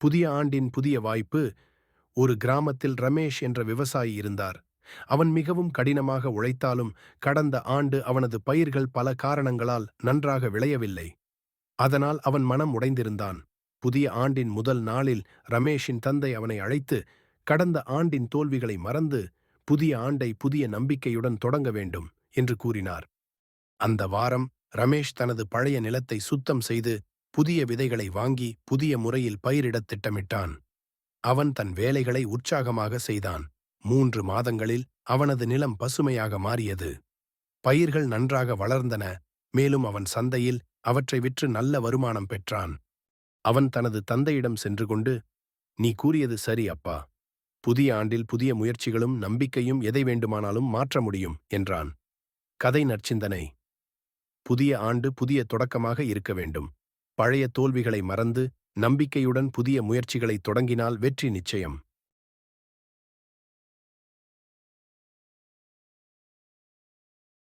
புதிய ஆண்டின் புதிய வாய்ப்பு ஒரு கிராமத்தில் ரமேஷ் என்ற விவசாயி இருந்தார். அவன் மிகவும் கடினமாக உழைத்தாலும் கடந்த ஆண்டு அவனது பயிர்கள் பல காரணங்களால் நன்றாக விளையவில்லை. அதனால் அவன் மனம் உடைந்திருந்தான். புதிய ஆண்டின் முதல் நாளில் ரமேஷின் தந்தை அவனை அழைத்து கடந்த ஆண்டின் தோல்விகளை மறந்து புதிய ஆண்டை புதிய நம்பிக்கையுடன் தொடங்க வேண்டும் என்று கூறினார். அந்த வாரம் ரமேஷ் தனது பழைய நிலத்தை சுத்தம் செய்து புதிய விதைகளை வாங்கி புதிய முறையில் பயிரிடத் திட்டமிட்டான். அவன் தன் வேலைகளை உற்சாகமாக செய்தான். மூன்று மாதங்களில் அவனது நிலம் பசுமையாக மாறியது. பயிர்கள் நன்றாக வளர்ந்தன. மேலும் அவன் சந்தையில் அவற்றை விற்று நல்ல வருமானம் பெற்றான். அவன் தனது தந்தையிடம் சென்று கொண்டு நீ கூறியது சரி அப்பா. புதிய ஆண்டில் புதிய முயற்சிகளும் நம்பிக்கையும் எதை வேண்டுமானாலும் மாற்ற முடியும் என்றான். கதை நற்சிந்தனை. புதிய ஆண்டு புதிய தொடக்கமாக இருக்க வேண்டும். பழைய தோல்விகளை மறந்து நம்பிக்கையுடன் புதிய முயற்சிகளை தொடங்கினால் வெற்றி நிச்சயம்.